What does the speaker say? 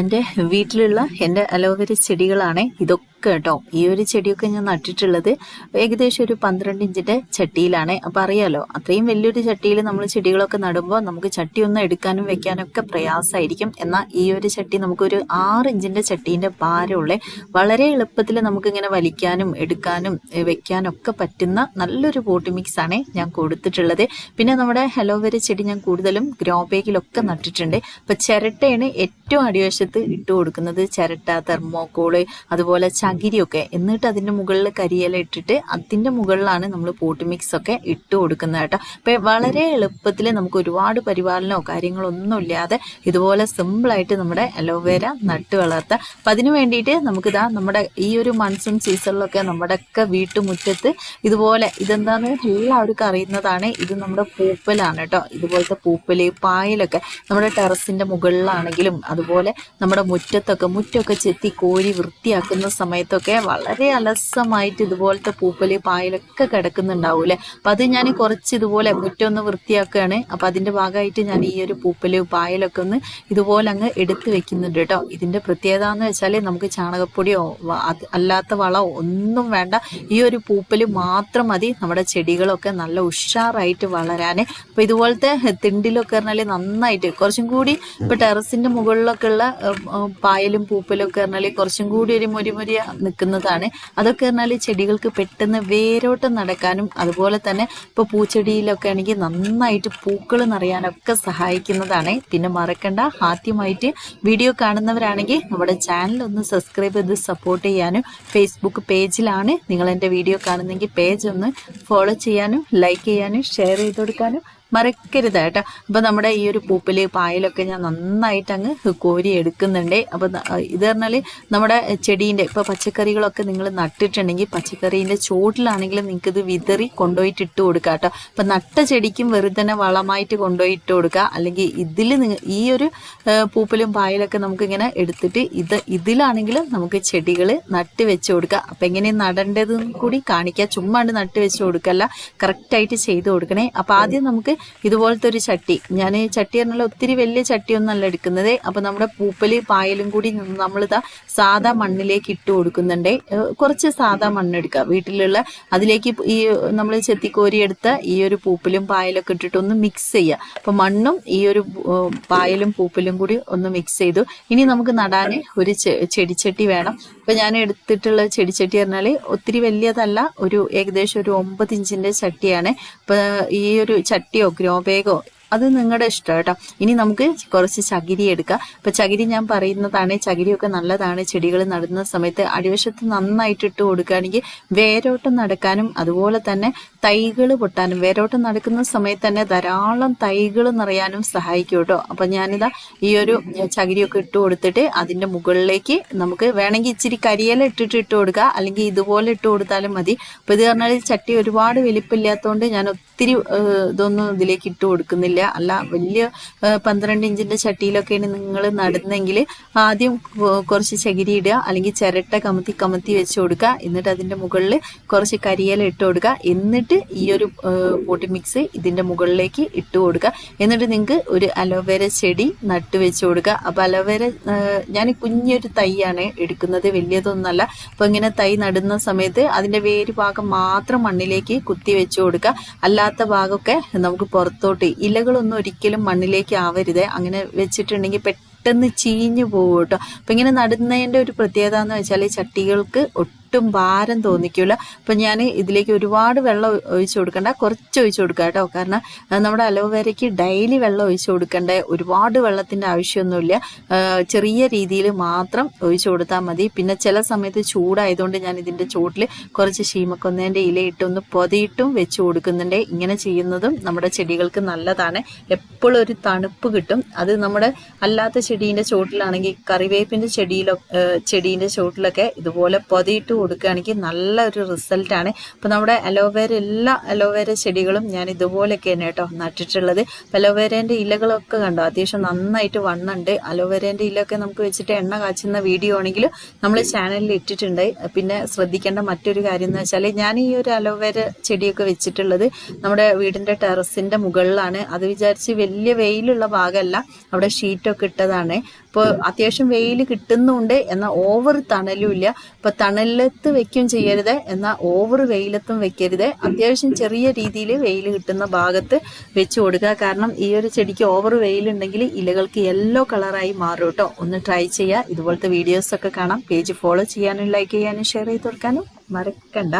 എന്റെ വീട്ടിലുള്ള എന്റെ അലോവേര ചെടികളാണ് ഇതൊക്കെ. കേട്ടോ. ഈ ഒരു ചെടിയൊക്കെ ഞാൻ നട്ടിട്ടുള്ളത് ഏകദേശം ഒരു പന്ത്രണ്ട് ഇഞ്ചിന്റെ ചട്ടിയിലാണ്. അപ്പം അറിയാലോ അത്രയും വലിയൊരു ചട്ടിയിൽ നമ്മൾ ചെടികളൊക്കെ നടുമ്പോൾ നമുക്ക് ചട്ടി ഒന്ന് എടുക്കാനും വെക്കാനും ഒക്കെ പ്രയാസമായിരിക്കും. എന്നാൽ ഈ ഒരു ചട്ടി നമുക്കൊരു ആറ് ഇഞ്ചിന്റെ ചട്ടീന്റെ ഭാരമുള്ള വളരെ എളുപ്പത്തിൽ നമുക്കിങ്ങനെ വലിക്കാനും എടുക്കാനും വെക്കാനൊക്കെ വെക്കാനും ഒക്കെ പറ്റുന്ന നല്ലൊരു പോട്ടി മിക്സ് ആണ് ഞാൻ കൊടുത്തിട്ടുള്ളത്. പിന്നെ നമ്മുടെ അലോവേര ചെടി ഞാൻ കൂടുതലും ഗ്രോ ബാഗിലൊക്കെ നട്ടിട്ടുണ്ട്. അപ്പം ചിരട്ടയാണ് ഏറ്റവും അടിവശത്ത് ഇട്ട് കൊടുക്കുന്നത്. ചിരട്ട തെർമോക്കോൾ അതുപോലെ ചകിരിയൊക്കെ. എന്നിട്ട് അതിന്റെ മുകളിൽ കരിയില ഇട്ടിട്ട് അതിന്റെ മുകളിലാണ് നമ്മൾ പോട്ട് മിക്സ് ഒക്കെ ഇട്ട് കൊടുക്കുന്നത് കേട്ടോ. അപ്പം വളരെ എളുപ്പത്തിൽ നമുക്ക് ഒരുപാട് പരിപാലനമോ കാര്യങ്ങളോ ഒന്നും ഇല്ലാതെ ഇതുപോലെ സിമ്പിളായിട്ട് നമ്മുടെ അലോവേര നട്ട് വളർത്താം. അപ്പം അതിന് വേണ്ടിയിട്ട് നമുക്കിതാ നമ്മുടെ ഈ ഒരു മൺസൂൺ സീസണിലൊക്കെ നമ്മുടെ ഒക്കെ വീട്ടുമുറ്റത്ത് ഇതുപോലെ ഇതെന്താന്ന് എല്ലാവർക്കും അറിയുന്നതാണ്. ഇത് നമ്മുടെ പൂപ്പലാണ് കേട്ടോ. ഇതുപോലത്തെ പൂപ്പൽ പായലൊക്കെ നമ്മുടെ ടെറസിന്റെ മുകളിലാണെങ്കിലും അതുപോലെ നമ്മുടെ മുറ്റത്തൊക്കെ മുറ്റമൊക്കെ ചെത്തി കോരി വൃത്തിയാക്കുന്ന സമയത്തൊക്കെ വളരെ അലസമായിട്ട് ഇതുപോലത്തെ പൂപ്പൽ പായലൊക്കെ കിടക്കുന്നുണ്ടാവും അല്ലെ അപ്പൊ അത് ഞാൻ കുറച്ച് ഇതുപോലെ മുറ്റം ഒന്ന് വൃത്തിയാക്കുകയാണ്. അപ്പൊ അതിന്റെ ഭാഗമായിട്ട് ഞാൻ ഈ ഒരു പൂപ്പൽ പായലൊക്കെ ഒന്ന് ഇതുപോലെ അങ്ങ് എടുത്തു വെക്കുന്നുണ്ട് കേട്ടോ. ഇതിന്റെ പ്രത്യേകത എന്ന് വെച്ചാൽ നമുക്ക് ചാണകപ്പൊടിയോ അല്ലാത്ത വളമോ ഒന്നും വേണ്ട. ഈ ഒരു പൂപ്പൽ മാത്രം മതി. നമ്മുടെ ചെടികളൊക്കെ നല്ല ഉഷാറായിട്ട് വളരാൻ അപ്പൊ ഇതുപോലത്തെ തിണ്ടിലൊക്കെ പറഞ്ഞാൽ നന്നായിട്ട് കുറച്ചും കൂടി ഇപ്പൊ ടെറസിന്റെ മുകളിലൊക്കെ ഉള്ള പായലും പൂപ്പലും ഒക്കെ പറഞ്ഞാൽ കുറച്ചും കൂടി ഒരു മുരിമുരിയ നിൽക്കുന്നതാണ്. അതൊക്കെ പറഞ്ഞാൽ ചെടികൾക്ക് പെട്ടെന്ന് വേരോട്ടം നടക്കാനും അതുപോലെ തന്നെ ഇപ്പൊ പൂച്ചെടിയിലൊക്കെ ആണെങ്കിൽ നന്നായിട്ട് പൂക്കൾ നിറയാനൊക്കെ സഹായിക്കുന്നതാണ്. പിന്നെ മറക്കണ്ട ആദ്യമായിട്ട് വീഡിയോ കാണുന്നവരാണെങ്കിൽ നമ്മുടെ ചാനൽ ഒന്ന് സബ്സ്ക്രൈബ് ചെയ്ത് സപ്പോർട്ട് ചെയ്യാനും ഫേസ്ബുക്ക് പേജിലാണ് നിങ്ങൾ എന്റെ വീഡിയോ കാണുന്നെങ്കിൽ പേജ് ഒന്ന് ഫോളോ ചെയ്യാനും ലൈക്ക് ചെയ്യാനും ഷെയർ ചെയ്ത് കൊടുക്കാനും മറക്കരുത് കേട്ടോ. അപ്പോൾ നമ്മുടെ ഈ ഒരു പൂപ്പിൽ പായലൊക്കെ ഞാൻ നന്നായിട്ട് അങ്ങ് കോരി എടുക്കുന്നുണ്ട് അപ്പോൾ ഇത് പറഞ്ഞാൽ നമ്മുടെ ചെടീന്റെ ഇപ്പോൾ പച്ചക്കറികളൊക്കെ നിങ്ങൾ നട്ടിട്ടുണ്ടെങ്കിൽ പച്ചക്കറീന്റെ ചോട്ടിലാണെങ്കിലും നിങ്ങൾക്ക് ഇത് വിതറി കൊണ്ടുപോയിട്ട് ഇട്ട് കൊടുക്കുക കേട്ടോ. അപ്പോൾ നട്ട ചെടിക്കും വെറുതെ തന്നെ വളമായിട്ട് കൊണ്ടുപോയി ഇട്ട് കൊടുക്കുക അല്ലെങ്കിൽ ഇതിൽ ഈ ഒരു പൂപ്പിലും പൂപ്പലും പായലൊക്കെ നമുക്കിങ്ങനെ എടുത്തിട്ട് ഇത് ഇതിലാണെങ്കിൽ നമുക്ക് ചെടികൾ നട്ട് വെച്ച് കൊടുക്കുക അപ്പം എങ്ങനെ നടേണ്ടതെന്ന് കൂടി കാണിക്കുക ചുമ്മാണ്ട് നട്ട് വെച്ച് കൊടുക്കല്ല. കറക്റ്റായിട്ട് ചെയ്ത് കൊടുക്കണേ. അപ്പം ആദ്യം നമുക്ക് ഇതുപോലത്തെ ഒരു ചട്ടി. ഞാൻ ചട്ടി പറഞ്ഞാൽ ഒത്തിരി വലിയ ചട്ടിയൊന്നും അല്ല എടുക്കുന്നത്. അപ്പൊ നമ്മുടെ പൂപ്പൽ പായലും കൂടി നമ്മളിതാ സാധാ മണ്ണിലേക്ക് ഇട്ട് കൊടുക്കുന്നുണ്ട്. കുറച്ച് സാധാ മണ്ണെടുക്കുക വീട്ടിലുള്ള അതിലേക്ക് ഈ നമ്മൾ ചെത്തിക്കോരി എടുത്ത ഈ ഒരു പൂപ്പലും പായലൊക്കെ ഇട്ടിട്ട് ഒന്ന് മിക്സ് ചെയ്യുക. അപ്പൊ മണ്ണും ഈ ഒരു പായലും പൂപ്പലും കൂടി ഒന്ന് മിക്സ് ചെയ്തു. ഇനി നമുക്ക് നടാൻ ഒരു ചെടിച്ചട്ടി വേണം. അപ്പൊ ഞാൻ എടുത്തിട്ടുള്ള ചെടിച്ചട്ടി പറഞ്ഞാൽ ഒത്തിരി വലിയതല്ല. ഒരു ഏകദേശം ഒരു ഒമ്പത് ഇഞ്ചിന്റെ ചട്ടിയാണ്. അപ്പൊ ഈ ഒരു ചട്ടിയോ ഗ്രോ ബാഗോ അത് നിങ്ങളുടെ ഇഷ്ടം കേട്ടോ. ഇനി നമുക്ക് കുറച്ച് ചകിരി എടുക്കാം. ഇപ്പൊ ചകിരി ഞാൻ പറയുന്നതാണ് ചകിരിയൊക്കെ നല്ലതാണ്. ചെടികൾ നടുന്ന സമയത്ത് അടിവശത്ത് നന്നായിട്ട് ഇട്ട് കൊടുക്കുകയാണെങ്കിൽ വേരോട്ടം നടക്കാനും അതുപോലെ തന്നെ തൈകൾ പൊട്ടാനും വേരോട്ടം നടക്കുന്ന സമയത്ത് തന്നെ ധാരാളം തൈകൾ നിറയാനും സഹായിക്കും കേട്ടോ. അപ്പൊ ഞാനിതാ ഈ ഒരു ചകിരിയൊക്കെ ഇട്ട് കൊടുത്തിട്ട് അതിന്റെ മുകളിലേക്ക് നമുക്ക് വേണമെങ്കിൽ ഇച്ചിരി കരിയില ഇട്ടിട്ട് ഇട്ട് കൊടുക്കുക അല്ലെങ്കിൽ ഇതുപോലെ ഇട്ട് കൊടുത്താലും മതി. അപ്പൊ ഇത് പറഞ്ഞാൽ ചട്ടി ഒരുപാട് വലിപ്പില്ലാത്തതുകൊണ്ട് ഞാൻ ഒത്തിരി ഇതൊന്നും ഇതിലേക്ക് ഇട്ട് കൊടുക്കുന്നില്ല. അല്ല വലിയ പന്ത്രണ്ട് ഇഞ്ചിന്റെ ചട്ടിയിലൊക്കെയാണ് നിങ്ങൾ നടുന്നെങ്കിൽ ആദ്യം കുറച്ച് ചകിരി ഇടുക അല്ലെങ്കിൽ ചിരട്ട കമത്തി കമത്തി വെച്ച് കൊടുക്കുക. എന്നിട്ട് അതിന്റെ മുകളിൽ കുറച്ച് കരിയില ഇട്ട് കൊടുക്കുക. എന്നിട്ട് ഈ ഒരു പോട്ടി മിക്സ് ഇതിന്റെ മുകളിലേക്ക് ഇട്ട് കൊടുക്കുക. എന്നിട്ട് നിങ്ങൾക്ക് ഒരു അലോവേര ചെടി നട്ട് വെച്ച് കൊടുക്കുക. അപ്പൊ അലോവേര ഞാൻ കുഞ്ഞൊരു തൈയാണ് എടുക്കുന്നത്. വലിയതൊന്നല്ല അപ്പൊ ഇങ്ങനെ തൈ നടുന്ന സമയത്ത് അതിന്റെ വേര് ഭാഗം മാത്രം മണ്ണിലേക്ക് കുത്തി വെച്ച് കൊടുക്കുക. അല്ലാത്ത ഭാഗമൊക്കെ നമുക്ക് പുറത്തോട്ട് ഇലകളൊന്നും ഒരിക്കലും മണ്ണിലേക്ക് ആവരുത്. അങ്ങനെ വെച്ചിട്ടുണ്ടെങ്കിൽ പെട്ടെന്ന് ചീഞ്ഞു പോകും കേട്ടോ. അപ്പൊ ഇങ്ങനെ നടുന്നതിന്റെ ഒരു പ്രത്യേകത എന്ന് വെച്ചാൽ ചട്ടികൾക്ക് ഒട്ടും ഭാരം തോന്നിക്കില്ല അപ്പൊ ഞാൻ ഇതിലേക്ക് ഒരുപാട് വെള്ളം ഒഴിച്ചു കൊടുക്കണ്ട. കുറച്ച് ഒഴിച്ചു കൊടുക്കുക കേട്ടോ. കാരണം നമ്മുടെ അലോവേരയ്ക്ക് ഡെയിലി വെള്ളം ഒഴിച്ചു കൊടുക്കേണ്ട ഒരുപാട് വെള്ളത്തിന്റെ ആവശ്യമൊന്നുമില്ല. ചെറിയ രീതിയിൽ മാത്രം ഒഴിച്ചു കൊടുത്താൽ മതി. പിന്നെ ചില സമയത്ത് ചൂടായതുകൊണ്ട് ഞാൻ ഇതിന്റെ ചുവട്ടിൽ കുറച്ച് ശീമക്കൊന്നേന്റെ ഇലയിട്ട് ഒന്ന് പൊതിയിട്ടും വെച്ച് കൊടുക്കുന്നുണ്ട്. ഇങ്ങനെ ചെയ്യുന്നതും നമ്മുടെ ചെടികൾക്ക് നല്ലതാണ്. എപ്പോഴും ഒരു തണുപ്പ് കിട്ടും. അത് നമ്മുടെ അല്ലാത്ത ചെടീന്റെ ചോട്ടിലാണെങ്കിൽ കറിവേപ്പിന്റെ ചെടിയിലോ ചെടീന്റെ ചുവട്ടിലൊക്കെ ഇതുപോലെ പൊതിയിട്ട് കൊടുക്കുകയാണെങ്കിൽ നല്ല ഒരു റിസൾട്ട് ആണ്. അപ്പൊ നമ്മുടെ അലോവേര എല്ലാ അലോവേര ചെടികളും ഞാൻ ഇതുപോലെയൊക്കെ തന്നെ കേട്ടോ നട്ടിട്ടുള്ളത്. അലോവേരേന്റെ ഇലകളൊക്കെ കണ്ടോ? അത്യാവശ്യം നന്നായിട്ട് വണ്ണുണ്ട്. അലോവേരേന്റെ ഇലയൊക്കെ നമുക്ക് വെച്ചിട്ട് എണ്ണ കാച്ചുന്ന വീഡിയോ ആണെങ്കിലും നമ്മൾ ചാനലിൽ ഇട്ടിട്ടുണ്ട്. പിന്നെ ശ്രദ്ധിക്കേണ്ട മറ്റൊരു കാര്യം എന്ന് വെച്ചാൽ ഞാൻ ഈ ഒരു അലോവേര ചെടിയൊക്കെ വെച്ചിട്ടുള്ളത് നമ്മുടെ വീടിന്റെ ടെറസിന്റെ മുകളിലാണ്. അത് വിചാരിച്ച് വലിയ വെയിലുള്ള ഭാഗമല്ല. അവിടെ ഷീറ്റൊക്കെ ഇട്ടതാണ്. ഇപ്പോൾ അത്യാവശ്യം വെയിൽ കിട്ടുന്നുണ്ട്. എന്നാൽ ഓവർ തണലും ഇല്ല ഇപ്പൊ തണലത്ത് വെക്കും ചെയ്യരുത് എന്നാൽ ഓവർ വെയിലത്തും വെക്കരുത്. അത്യാവശ്യം ചെറിയ രീതിയിൽ വെയിൽ കിട്ടുന്ന ഭാഗത്ത് വെച്ച് കൊടുക്കുക. കാരണം ഈ ഒരു ചെടിക്ക് ഓവർ വെയിലുണ്ടെങ്കിൽ ഇലകൾക്ക് യെല്ലോ കളറായി മാറും കേട്ടോ ഒന്ന് ട്രൈ ചെയ്യുക. ഇതുപോലത്തെ വീഡിയോസ് ഒക്കെ കാണാം. പേജ് ഫോളോ ചെയ്യാനും ലൈക്ക് ചെയ്യാനും ഷെയർ ചെയ്ത് കൊടുക്കാനും മറക്കണ്ട.